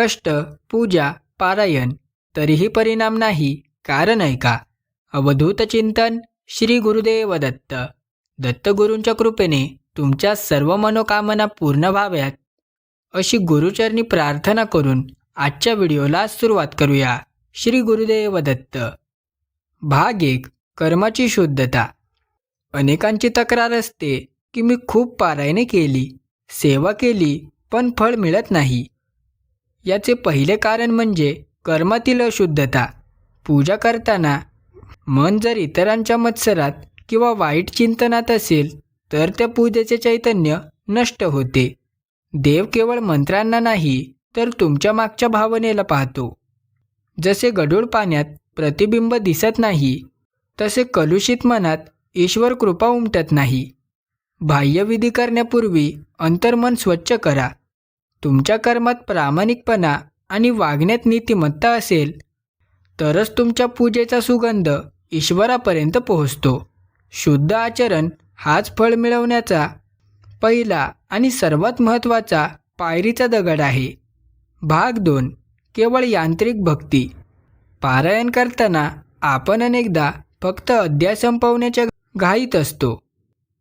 कष्ट पूजा पारायण तरीही परिणाम नाही कारण ऐका अवधूत चिंतन श्री गुरुदेव दत्त. दत्तगुरूंच्या कृपेने तुमच्या सर्व मनोकामना पूर्ण व्हाव्यात. अशी गुरुचरणी प्रार्थना करून आजच्या व्हिडिओला सुरुवात करूया. श्री गुरुदेव दत्त. भाग एक. कर्माची शुद्धता. अनेकांची तक्रार असते की मी खूप पारायणे केली सेवा केली पण फळ मिळत नाही. याचे पहिले कारण म्हणजे कर्मातील अशुद्धता. पूजा करताना मन जर इतरांच्या मत्सरात किंवा वाईट चिंतनात असेल तर त्या पूजेचे चैतन्य नष्ट होते. देव केवळ मंत्रांना नाही तर तुमच्या मागच्या भावनेला पाहतो. जसे गढूळ पाण्यात प्रतिबिंब दिसत नाही तसे कलुषित मनात ईश्वर कृपा उमटत नाही. बाह्यविधी करण्यापूर्वी अंतर्मन स्वच्छ करा. तुमच्या कर्मात प्रामाणिकपणा आणि वागण्यात नीतिमत्ता असेल तरच तुमच्या पूजेचा सुगंध ईश्वरापर्यंत पोहोचतो. शुद्ध आचरण हाच फळ मिळवण्याचा पहिला आणि सर्वात महत्त्वाचा पायरीचा दगड आहे. भाग दोन. केवळ यांत्रिक भक्ती. पारायण करताना आपण अनेकदा फक्त अध्याय संपवण्याच्या घाईत असतो.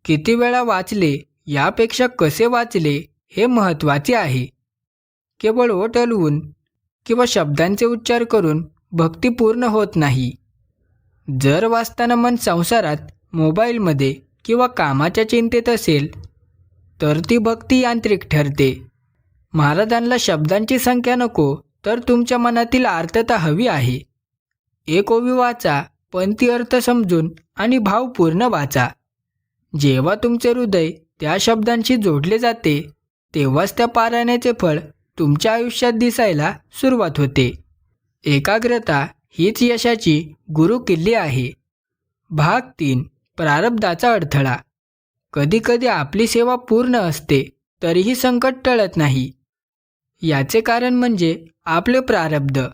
किती वेळा वाचले यापेक्षा कसे वाचले हे महत्त्वाचे आहे. केवळ ओट हलवून किंवा शब्दांचे उच्चार करून भक्ती पूर्ण होत नाही. जर वाचताना मन संसारात मोबाईलमध्ये किंवा कामाच्या चिंतेत असेल तर ती भक्ती यांत्रिक ठरते. महाराजांना शब्दांची संख्या नको तर तुमच्या मनातील आर्तता हवी आहे. एक ओवी वाचा पण ती अर्थ समजून आणि भावपूर्ण वाचा. जेव्हा तुमचे हृदय त्या शब्दांशी जोडले जाते तेव्हाच त्या पारायणाचे फळ तुमच्या आयुष्यात दिसायला सुरुवात होते. एकाग्रता हीच यशाची गुरु किल्ली आहे. भाग तीन. प्रारब्धाचा अडथळा. कधीकधी आपली सेवा पूर्ण असते तरीही संकट टळत नाही. याचे कारण म्हणजे आपले प्रारब्ध.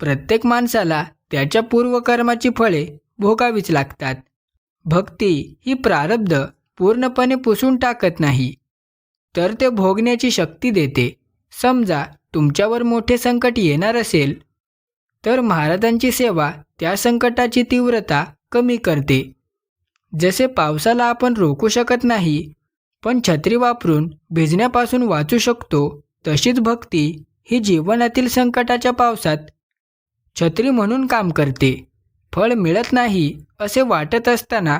प्रत्येक माणसाला त्याच्या पूर्वकर्माची फळे भोगावीच लागतात. भक्ती ही प्रारब्ध पूर्णपणे पुसून टाकत नाही. तर ते भोगण्याची शक्ती देते. समजा तुमच्यावर मोठे संकट येणार असेल तर महाराजांची सेवा त्या संकटाची तीव्रता कमी करते. जसे पावसाला आपण रोखू शकत नाही पण छत्री वापरून भिजण्यापासून वाचू शकतो तशीच भक्ती ही जीवनातील संकटाच्या पावसात छत्री म्हणून काम करते. फळ मिळत नाही असे वाटत असताना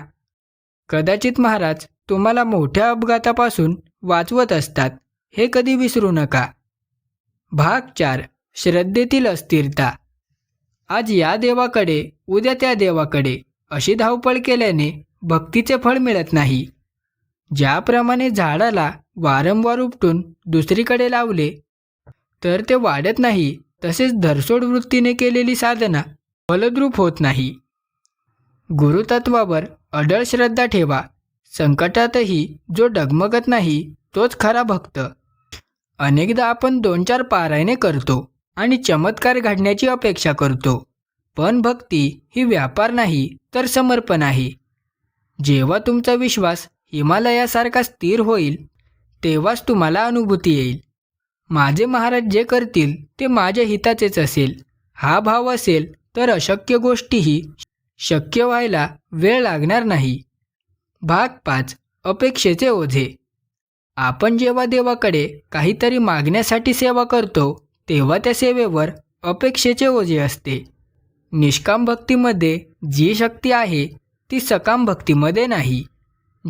कदाचित महाराज तुम्हाला मोठ्या अपघातापासून वाचवत असतात हे कधी विसरू नका. भाग चार. श्रद्धेतील अस्थिरता. आज या देवाकडे उद्या त्या देवाकडे अशी धावपळ केल्याने भक्तीचे फळ मिळत नाही. ज्याप्रमाणे झाडाला वारंवार उपटून दुसरीकडे लावले तर ते वाढत नाही तसेच धरसोड वृत्तीने केलेली साधना फलद्रूप होत नाही. गुरुतत्वावर अडळ श्रद्धा ठेवा. संकटातही जो डगमगत नाही तोच खरा भक्त. अनेकदा आपण दोन चार पारायणे करतो आणि चमत्कार घडण्याची अपेक्षा करतो. पण भक्ती ही व्यापार नाही तर समर्पण आहे. जेव्हा तुमचा विश्वास हिमालयासारखा स्थिर होईल तेव्हाच तुम्हाला अनुभूती येईल. माझे महाराज जे करतील ते माझ्या हिताचेच असेल. हा भाव असेल तर अशक्य गोष्टीही शक्य व्हायला वेळ लागणार नाही. भाग पाच. अपेक्षेचे ओझे. आपण जेव्हा देवाकडे काहीतरी मागण्यासाठी सेवा करतो तेव्हा त्या सेवेवर अपेक्षेचे ओझे असते. निष्काम भक्तीमध्ये जी शक्ती आहे ती सकाम भक्तीमध्ये नाही.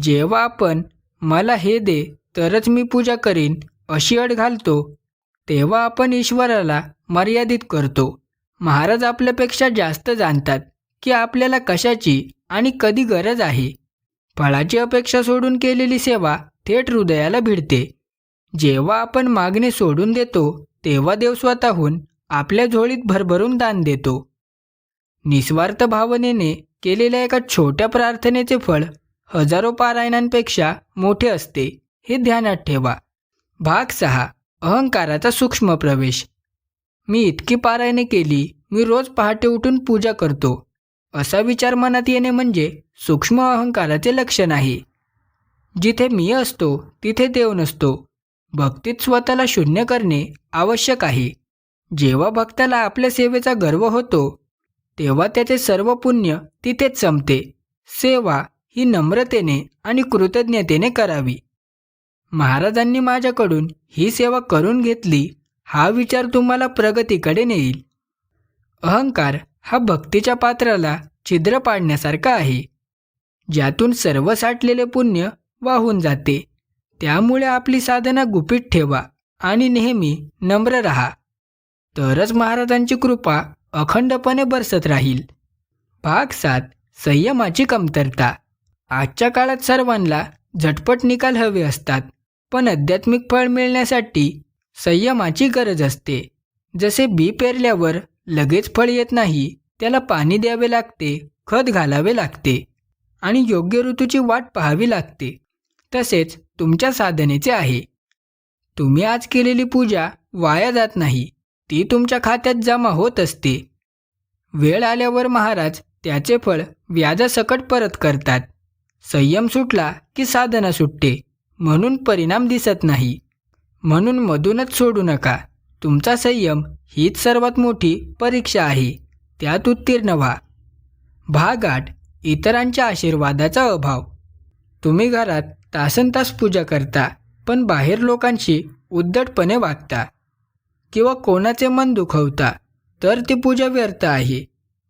जेव्हा आपण मला हे दे तरच मी पूजा करीन अशी अट घालतो तेव्हा आपण ईश्वराला मर्यादित करतो. महाराज आपल्यापेक्षा जास्त जाणतात. की आपल्याला कशाची आणि कधी गरज आहे. फळाची अपेक्षा सोडून केलेली सेवा थेट हृदयाला भिडते. जेव्हा आपण मागणे सोडून देतो तेव्हा देव स्वतःहून आपल्या झोळीत भरभरून दान देतो. निस्वार्थ भावनेने केलेल्या एका छोट्या प्रार्थनेचे फळ हजारो पारायणांपेक्षा मोठे असते हे ध्यानात ठेवा. भाग सहा. अहंकाराचा सूक्ष्म प्रवेश. मी इतकी पारायणे केली मी रोज पहाटे उठून पूजा करतो. असा विचार मनात येणे म्हणजे सूक्ष्म अहंकाराचे लक्षण आहे. जिथे मी असतो तिथे देव नसतो. भक्तीत स्वतःला शून्य करणे आवश्यक आहे. जेव्हा भक्ताला आपल्या सेवेचा गर्व होतो तेव्हा त्याचे सर्व पुण्य तिथेच संपते. सेवा ही नम्रतेने आणि कृतज्ञतेने करावी. महाराजांनी माझ्याकडून ही सेवा करून घेतली हा विचार तुम्हाला प्रगतीकडे नेईल. अहंकार हा भक्तीच्या पात्राला छिद्र पाडण्यासारखा आहे. ज्यातून सर्व साठलेले पुण्य वाहून जाते. त्यामुळे आपली साधना गुपित ठेवा आणि नेहमी नम्र राहा. तरच महाराजांची कृपा अखंडपणे बरसत राहील. भाग सात संयमाची कमतरता. आजच्या काळात सर्वांना झटपट निकाल हवे असतात पण आध्यात्मिक फळ मिळण्यासाठी संयमाची गरज असते. जसे बी पेरल्यावर लगेच फळ येत नाही त्याला पाणी द्यावे लागते खत घालावे लागते आणि योग्य ऋतूची वाट पाहावी लागते. तसेच तुमच्या साधनेचे आहे. तुम्ही आज केलेली पूजा वाया जात नाही ती तुमच्या खात्यात जमा होत असते. वेळ आल्यावर महाराज त्याचे फळ व्याजासकट परत करतात. संयम सुटला की साधना सुटते म्हणून परिणाम दिसत नाही. म्हणून मधूनच सोडू नका. तुमचा संयम हीच सर्वात मोठी परीक्षा आहे. त्यात उत्तीर्ण व्हा. भाग आठ इतरांच्या आशीर्वादाचा अभाव. तुम्ही घरात तासन तास पूजा करता पण बाहेर लोकांशी उद्धटपणे वागता किंवा कोणाचे मन दुखवता तर ती पूजा व्यर्थ आहे.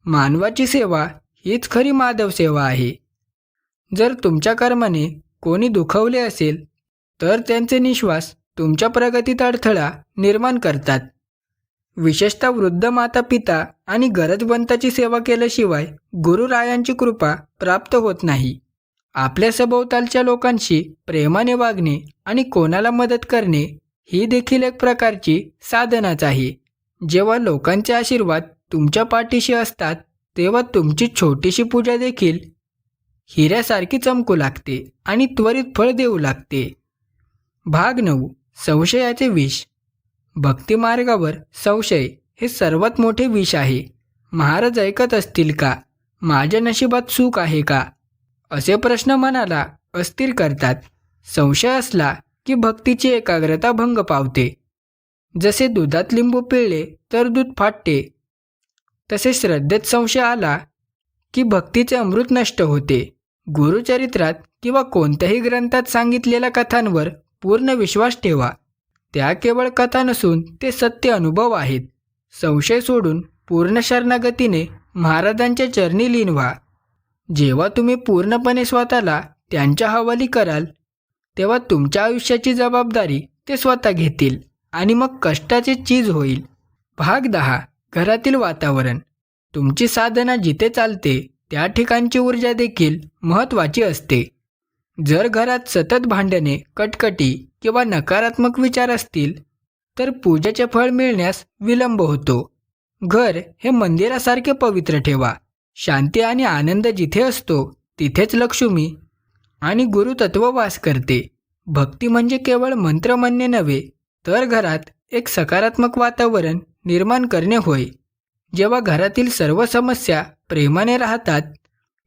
मानवाची सेवा हीच खरी माधव सेवा आहे. जर तुमच्या कर्माने कोणी दुखवले असेल तर त्यांचे निश्वास तुमच्या प्रगतीत अडथळा निर्माण करतात. विशेषतः वृद्ध माता पिता आणि गरजवंताची सेवा केल्याशिवाय गुरुरायांची कृपा प्राप्त होत नाही. आपल्या सभोवतालच्या लोकांशी प्रेमाने वागणे आणि कोणाला मदत करणे ही देखील एक प्रकारची साधनाच आहे. जेव्हा लोकांचे आशीर्वाद तुमच्या पाठीशी असतात तेव्हा तुमची छोटीशी पूजा देखील हिऱ्यासारखी चमकू लागते आणि त्वरित फळ देऊ लागते. भाग नऊ. संशयाचे विष. भक्तिमार्गावर संशय हे सर्वात मोठे विष आहे. महाराज ऐकत असतील का? माझ्या नशिबात सुख आहे का? असे प्रश्न मनाला अस्थिर करतात. संशय असला की भक्तीची एकाग्रता भंग पावते. जसे दुधात लिंबू पिळले तर दूध फाटते. तसे श्रद्धेत संशय आला की भक्तीचे अमृत नष्ट होते. गुरुचरित्रात किंवा कोणत्याही ग्रंथात सांगितलेल्या कथांवर पूर्ण विश्वास ठेवा. त्या केवळ कथा नसून ते सत्य अनुभव आहेत. संशय सोडून पूर्ण शरणागतीने महाराजांच्या चरणी लीन व्हा. जेव्हा तुम्ही पूर्णपणे स्वतःला त्यांच्या हवाली कराल तेव्हा तुमच्या आयुष्याची जबाबदारी ते स्वतः घेतील आणि मग कष्टाचे चीज होईल. भाग दहा. घरातील वातावरण. तुमची साधना जिथे चालते त्या ठिकाणची ऊर्जा देखील महत्त्वाची असते. जर घरात सतत भांडणे कटकटी किंवा नकारात्मक विचार असतील तर पूजेचे फळ मिळण्यास विलंब होतो. घर हे मंदिरासारखे पवित्र ठेवा. शांती आणि आनंद जिथे असतो तिथेच लक्ष्मी आणि गुरुतत्व वास करते. भक्ती म्हणजे केवळ मंत्र म्हणणे नव्हे तर घरात एक सकारात्मक वातावरण निर्माण करणे होय. जेव्हा घरातील सर्व समस्या प्रेमाने राहतात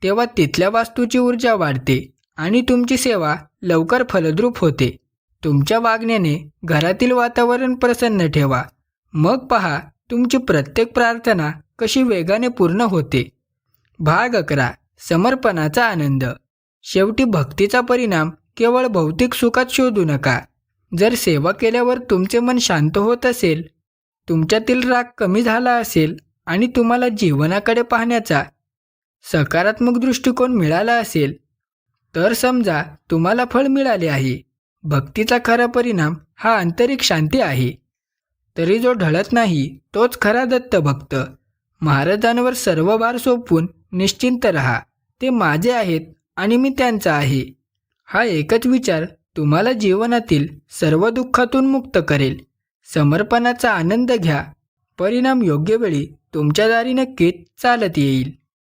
तेव्हा तिथल्या वास्तूची ऊर्जा वाढते आणि तुमची सेवा लवकर फलद्रूप होते. तुमच्या वागण्याने घरातील वातावरण प्रसन्न ठेवा. मग पहा तुमची प्रत्येक प्रार्थना कशी वेगाने पूर्ण होते. भाग अकरा. समर्पणाचा आनंद. शेवटी भक्तीचा परिणाम केवळ भौतिक सुखात शोधू नका. जर सेवा केल्यावर तुमचे मन शांत होत असेल तुमच्यातील राग कमी झाला असेल आणि तुम्हाला जीवनाकडे पाहण्याचा सकारात्मक दृष्टिकोन मिळाला असेल तर समजा तुम्हाला फळ मिळाले आहे. भक्तीचा खरा परिणाम हा आंतरिक शांती आहे. तरी जो ढळत नाही तोच खरा दत्त भक्त. महाराजांवर सर्व भार सोपवून निश्चिंत रहा. ते माझे आहेत आणि मी त्यांचा आहे. हा एकच विचार तुम्हाला जीवनातील सर्व दुःखातून मुक्त करेल. समर्पणाचा आनंद घ्या. परिणाम योग्य वेळी तुमच्या दारी नक्कीच चालत येईल.